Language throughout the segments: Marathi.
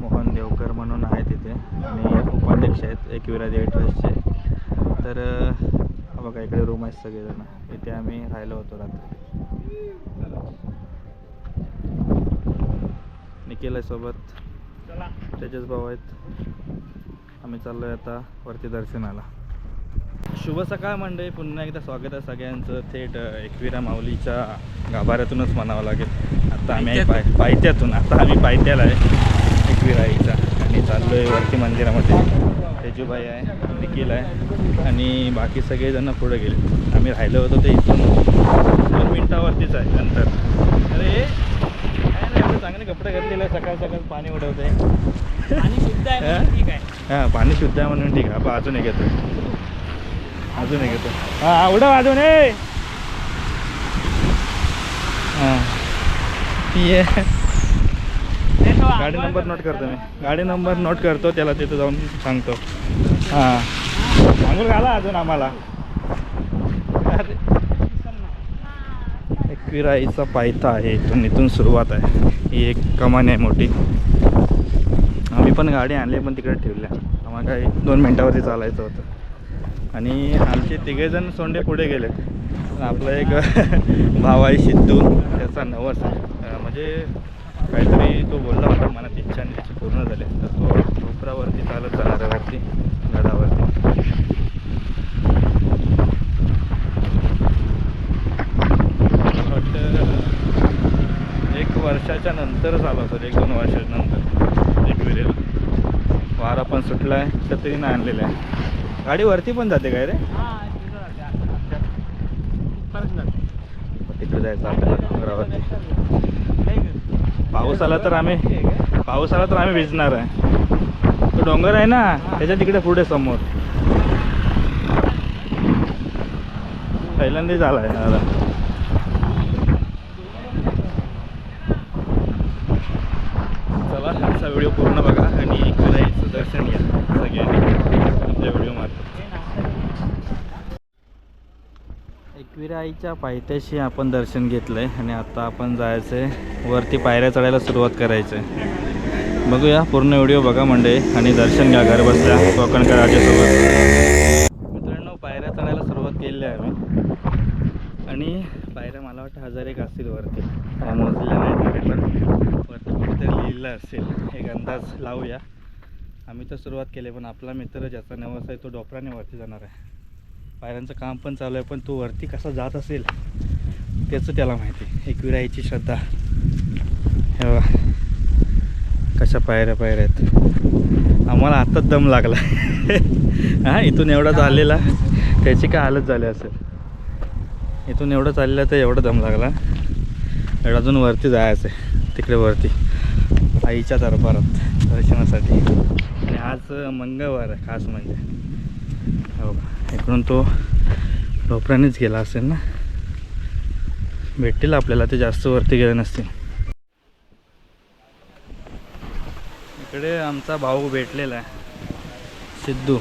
मोहन देवकर म्हणून आहे तिथे आणि उपाध्यक्ष आहेत एकविरा देवी ट्रस्टचे. तर बघा इकडे रूम आहेत सगळेजण. इथे आम्ही राहिलो होतो रात्री. निखिल आहे सोबत. त्याचेच भाऊ आहेत. आम्ही चाललो आहे आता वरती दर्शनाला. शुभ सकाळ मंडळी. पुन्हा एकदा स्वागत आहे सगळ्यांचं. थेट एकविरा माऊलीच्या गाभाऱ्यातूनच म्हणावं लागेल. आता आम्ही आहे पाय पायथ्यातून. आता आम्ही पायथ्याला आहे. एकविरा आईचा आणि चाललो आहे वरती मंदिरामध्ये. तेजूबाई आहे निखिल आहे. आणि बाकी सगळेजण पुढे गेले. आम्ही राहिलो होतो ते इथून. दोन मिनटावरतीच आहे नंतर. अरे चांगले कपडे घातलेले आहे सकाळ सकाळ पाणी उडवते. आणि शुद्ध आहे ठीक आहे. हां पाणी शुद्ध आहे म्हणून ठीक आहे. आपण अजून एक येतो अजून एक येतो हां उडव अजून ए हां ये ते आहे गाडी नंबर नोट करतो मी. गाडी नंबर नोट करतो त्याला तिथं जाऊन सांगतो. हां. सांगून घाला अजून आम्हाला. अरे एकविराईचा पायथा आहे इथून इथून सुरुवात आहे. ही एक कमान आहे मोठी. आम्ही पण गाडी आणली पण तिकडे ठेवल्या. आम्हाला काही दोन मिनटावरती चालायचं होतं. आणि आमचे तिघेजण सोंडे पुढे गेले आपला एक भाव आहे सिद्धू. त्याचा नवस आहे. म्हणजे काहीतरी तो बोलला होता मनात इच्छा आणि त्याची पूर्ण झाली. तर तो कोपरावरती चालत जाणार आहे वरती गडावरती. वर्षाच्या नंतरच आलो असेल एक दोन वर्षाच्या नंतर. एक विरेल. वारा पण सुटला आहे छत्रीनं आणलेलं आहे. गाडी वरती पण जाते काय रे? हा. तिकडे जायचं आपल्याला डोंगरावरती? पाऊस आला तर आम्ही पाऊस आला तर आम्ही भिजणार आहे. तो डोंगर आहे ना त्याच्या तिकडे पुढे समोर. पहिल्यांदाच आला आहे दादा चला आजचा व्हिडिओ पूर्ण बघा आणि विराईचं दर्शन घ्या सगळ्यांनी आपल्या व्हिडिओ मार्फत आईच्या पायथ्याशी आपण दर्शन घेतलं आहे आणि आता आपण जायचं आहे. वरती पायऱ्या चढायला सुरुवात करायचं आहे. बघूया पूर्ण व्हिडिओ बघा मंडळी आणि दर्शन घ्या घर बसल्या कोकणकर राजासोबत. मित्रांनो पायऱ्या चढायला सुरुवात केलेली आहे आम्ही. आणि पायऱ्या मला वाटतं हजार एक असतील वरती. काय मोजलेल्या नाही पण वरती कुठेतरी लिहिलं असेल. एक अंदाज लावूया. आम्ही तर सुरुवात केली पण आपला मित्र ज्याचा नवस आहे तो डोपराने वरती जाणार आहे. पायऱ्यांचं काम पण चालू आहे पण तो वरती कसा जात असेल त्याचं त्याला माहिती आहे. एक विरायची श्रद्धा. हे बघा. कशा पायऱ्या पायऱ्या आहेत. आम्हाला आत्ताच दम लागला. हा इथून एवढा चाललेला त्याची काय हालत झाली असेल? इथून एवढं चाललेलं तर एवढं दम लागला. एवढं अजून वरती जायचं आहे. तिकडे वरती. आईच्या दरबारात दर्शनासाठी. आणि आज मंगळवार आहे खास म्हणजे. हो का इकडून तो ढोपरानेच गेला असेल ना? भेटतील आपल्याला ते जास्त वरती गेले नसतील. इकडे आमचा भाऊ भेटलेला आहे सिद्धू.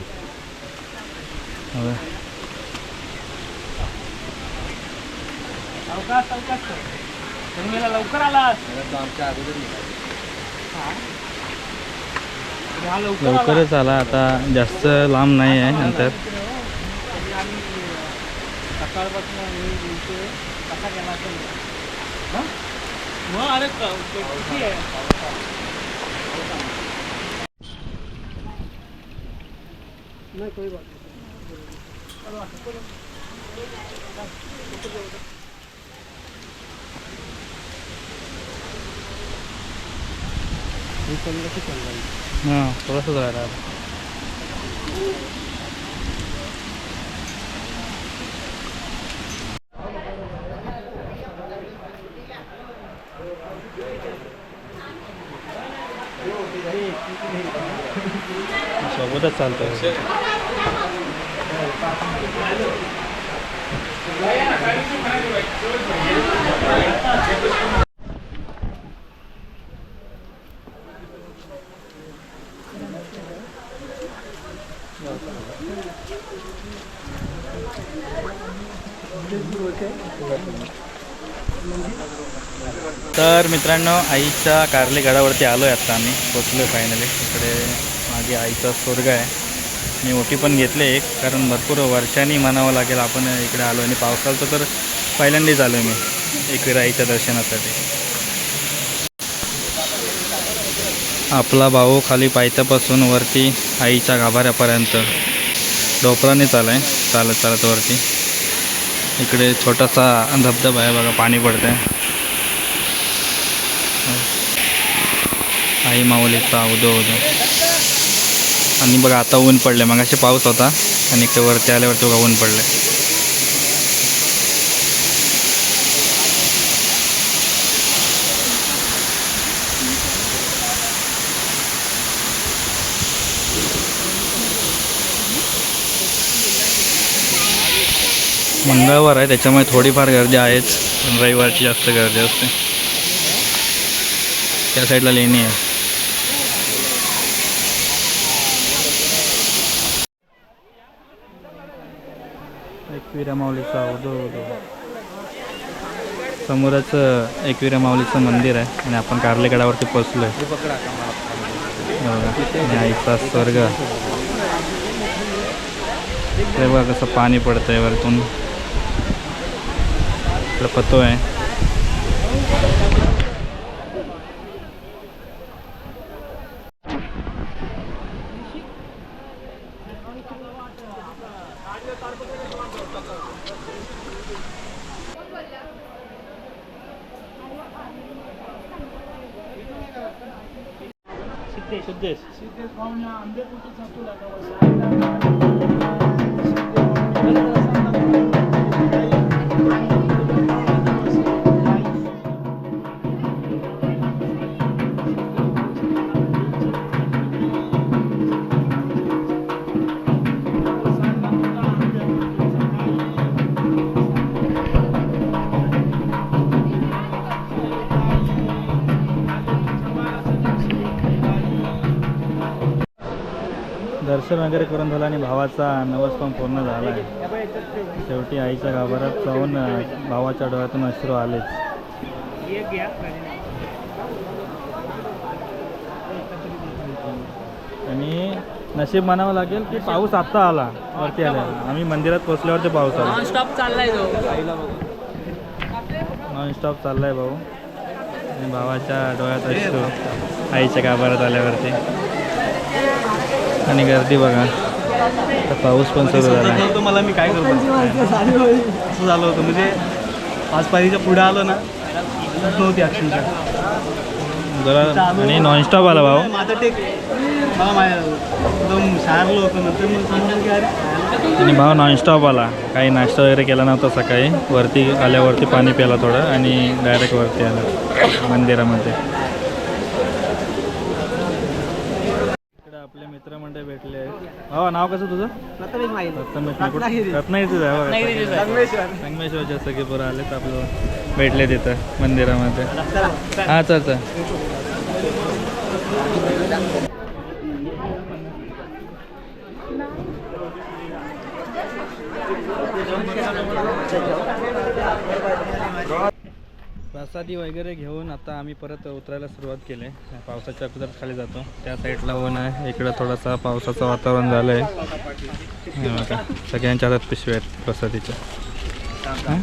लवकर आला. लवकरच आला आता जास्त लांब नाही आहे नंतर. सकाळपासून मी बोलतोय कसा गेला असेल हा? मग अरे किती आहे? नाही कोई बात हां थोडंसं राहिला सोबतच चालतंय मित्रांनो आईच्या कारले गडावरती आलो आहे आता आम्ही. पोचलो आहे फायनली इकडे माझी आईचा स्वर्ग आहे. मी ओटी पण घेतले एक कारण भरपूर वर्षांनी म्हणावं लागेल आपण इकडे आलो आणि पावसाचं तर पहिल्यांदाच आलो आहे मी इकडे आईच्या दर्शनासाठी. आपला भाऊ खाली पायथ्यापासून वरती आईच्या गाभाऱ्यापर्यंत. डोपराने चालाय आहे चालत चालत वरती. इकडे छोटासा धबधबा आहे बघा पाणी पडतं आहे आई माऊलीचा उदो उदो आणि बघा आता ऊन पडले मग असे पाऊस होता आणि इकडे वरती आल्यावरती बघा ऊन पडलं मंगळवार आहे त्याच्यामुळे थोडीफार गर्दी आहेच. पण रविवारची जास्त गर्दी असते. त्या साईडला लेणी आहे. एकविरा माऊलीचा उदो उदो. समोरच एकविरा माऊलीचं मंदिर आहे आणि आपण कार्लेगडावरती पोचलो आहे आईचा स्वर्ग. बघा कसं पाणी पडतंय वरतून. इकडं पतो आहे सिद्धेश दर्शन वगैरे करून झालं आणि भावाचा नवस पण पूर्ण झाला आहे. शेवटी आईच्या गाभारात जाऊन भावाच्या डोळ्यातून अश्रू आलेच. आणि नशीब म्हणावं लागेल की पाऊस आत्ता आला वरती आला. आम्ही मंदिरात पोचल्यावरती पाऊस आला. नॉन स्टॉप चाललाय तो. नॉनस्टॉप चाललाय भाऊ. आणि भावाच्या डोळ्यात अश्रू आईच्या गाभारात आल्यावरती. आणि गर्दी बघा. पाऊस पण सुरू झाला. मला मी काय करतो? असं झालं होतं. म्हणजे पाच पारीच्या पुढे आलो ना नव्हती अक्षरशः. जरा आणि नॉनस्टॉप आला भाऊ. माझं टेक मला एकदम शारलं होतं. नंतर मग समजलं की अरे आणि भाव नॉनस्टॉप आला. काही नाश्ता वगैरे केला नव्हता सकाळी. वरती आल्यावरती पाणी प्याला थोडं आणि डायरेक्ट वरती आलं. मंदिरामध्ये इकडे मित्रमंडळ भेटले भावा नाव कसं तुझं प्रथमेश माहिती रत्नमेश रत्नागिरी. रत्नागिरीचं आहे बघा. रत्नागिरीचं आहे. संगमेश्वर संगमेश्वरचे सगळे पोरं आलेत आपलं भेटले तिथं मंदिरामध्ये हां चल चल प्रसादी वगैरे घेऊन आता आम्ही परत उतरायला सुरुवात केली. आहे पावसाच्या अगोदर खाली जातो. त्या साईडला ऊन आहे. इकडं थोडासा पावसाचं वातावरण झालं आहे हे सगळ्यांच्या हातात पिशव्या आहेत प्रसादीच्या. हां?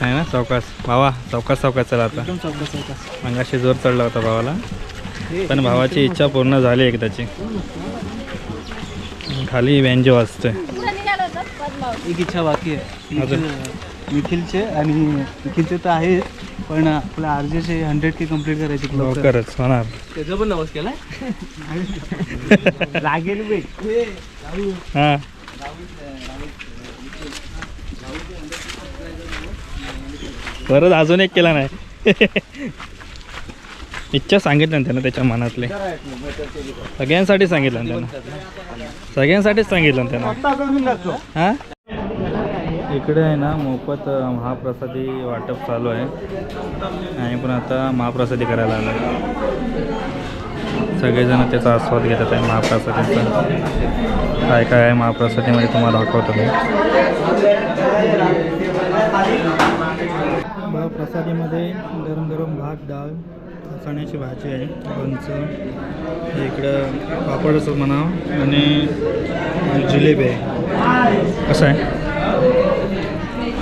आहे ना? चौकास. भावा चौकास चौकास चला आता. एकदम चौकस चौकस. अंगाशी जोर चढला होता भावाला. पण भावाची इच्छा पूर्ण झाली एकदाची. खाली व्यंज वाजतोय. एक इच्छा बाकी आहे. निखिलचे आणि निखिलचे तर आहे. पण आपल्या आरजेचे हंड्रेड के कंप्लीट करायचे लवकर. लवकरच होणार. त्याचा पण नवस केलाय? लागेल हां. परत अजून एक केला नाही. इच्छा सांगितलं ना त्यानं त्याच्या मनातले. सगळ्यांसाठी सांगितलं ना त्यानं. सगळ्यांसाठीच सांगितलं ना त्यानं. हां? इकडे आहे ना मोफत महाप्रसादी वाटप चालू आहे. आणि पण आता महाप्रसादी करायला आलो सगळेजण त्याचा आस्वाद घेतात आहे महाप्रसादीचा. काय काय आहे महाप्रसादीमध्ये तुम्हाला दाखवतो मी. बघा प्रसादीमध्ये गरम गरम भात डाळ चण्याची भाजी आहे लोणचं. इकडं इकडं पापडच म्हणा आणि जिलेबी आहे. कसं आहे?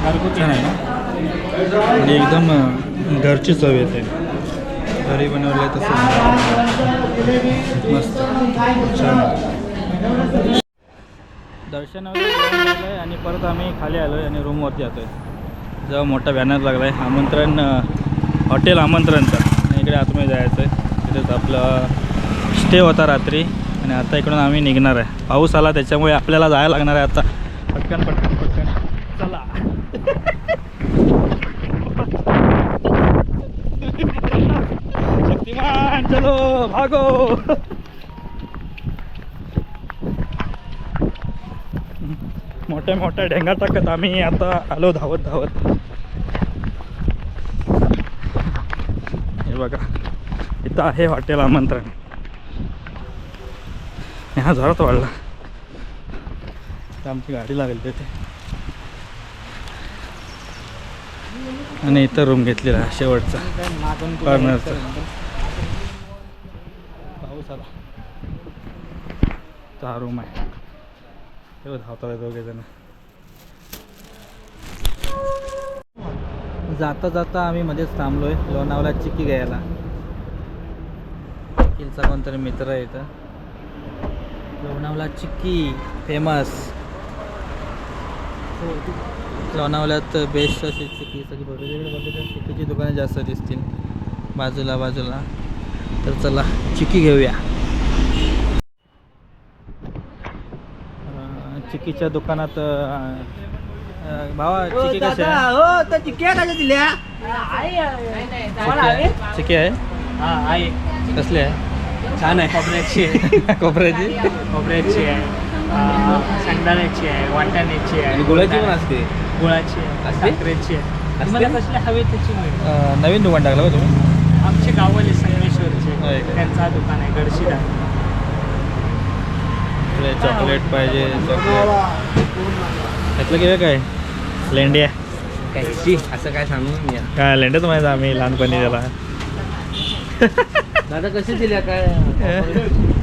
घरगुती नाही. ना आणि एकदम घरची चव येते. घरी बनवलं आहे तसं. मस्त. छान. दर्शन आणि परत आम्ही खाली आलो आहे आणि रूमवरती जातो आहे जेव्हा मोठा बॅनर लागला आहे आमंत्रण हॉटेल आमंत्रणचा. आणि इकडे आतमध्ये जायचं आहे तिथेच आपलं स्टे होता रात्री. आणि आता इकडून आम्ही निघणार आहे. पाऊस आला त्याच्यामुळे आपल्याला जायला लागणार आहे आता. पटकन पटकन. चलो भागो. मोठ्या मोठ्या ढेंगा टाकत आम्ही आता आलो धावत धावत. हे बघा इथं आहे हॉटेल आमंत्रण. हा जोरात वाढला. आमची गाडी लागेल तिथे. आणि इथं रूम घेतलेला शेवटचा. कॉर्नरचा चला. आला रूम आहे. हे धावतात दोघे जण जाता जाता आम्ही मध्येच थांबलोय लोणावळा चिक्की घ्यायला. चिकीलचा कोणतरी मित्र आहे इथं. लोणावळा चिक्की फेमस लोणावळ्यात बेस्ट अशी चिकी सगळी बघितली. चिकीची दुकानं जास्त दिसतील. बाजूला बाजूला. तर चला चिक्की घेऊया. अं, चिक्कीच्या दुकानात भावा चिक्की कशी आहे? हो दिल्या चिक्की आहे हा कसली आहे? छान आहे खोबऱ्याची. आहे कोपऱ्याची खोबऱ्याची आहे. अं, शेंगदाण्याची आहे वाटाण्याची आहे. गुळाची पण असते. गुळाची आहे असते? साखरेची आहे. तुम्हाला कसली हवी त्याची? नवीन दुकान टाकलं का तुम्ही. आमचे गाववाले संगमेश्वरचे का? त्यांचा दुकान आहे गडशिरा. तुला चॉकलेट पाहिजे चॉकलेट त्यातलं किती काय? लेंड्या. काय असं काय सांगू मी काय लेंड्याच माहिती आम्ही लहानपणी त्याला दादा कशी दिल्या काय?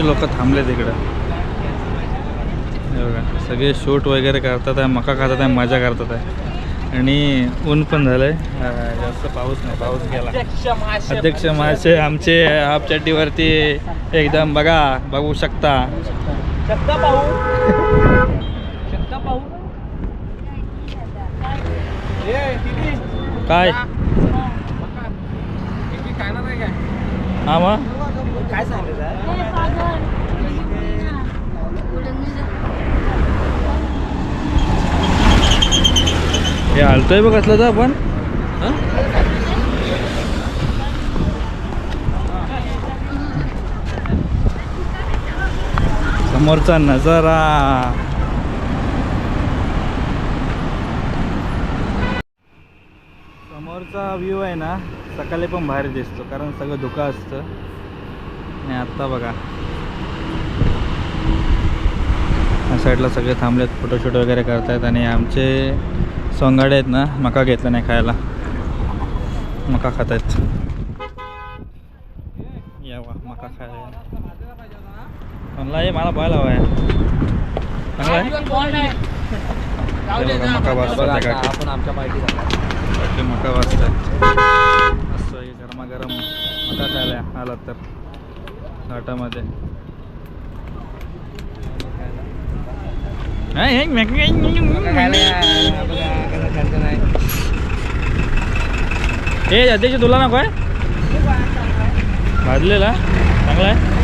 भरपूरशी लोक थांबले तिकडं बघा सगळे शूट वगैरे करतात आहे मका खातात आहे मजा करतात आहे. आणि ऊन पण झालंय. अं, जास्त पाऊस नाही पाऊस गेला. अध्यक्ष महाशय आमचे हाफ चड्डीवरती एकदम बघा बघू शकता. काय? हा. मग? काय सांगितलं हे आलतोय बघ असलं तर आपण. समोरचा नजारा. समोरचा व्ह्यू आहे ना सकाळी पण भारी दिसतो कारण सगळं धुकं असतं. आणि आत्ता बघा. या साईडला सगळे थांबलेत फोटोशूट वगैरे करतायत आणि आमचे सोंगाडे आहेत ना मका घेतला नाही खायला. मका खात आहेत या वा मका खायला. म्हणला आहे मला पाहायला हवा आहे. चांगला आहे? हे मका काकी. आपण आमच्या पार्टी मका आहे, गरमागरम गरमागरम मका खायला आलात तर. घाटामध्ये हा, हे मॅक- हे अध्यक्ष तुला नको आहे भाजलेला चांगला आहे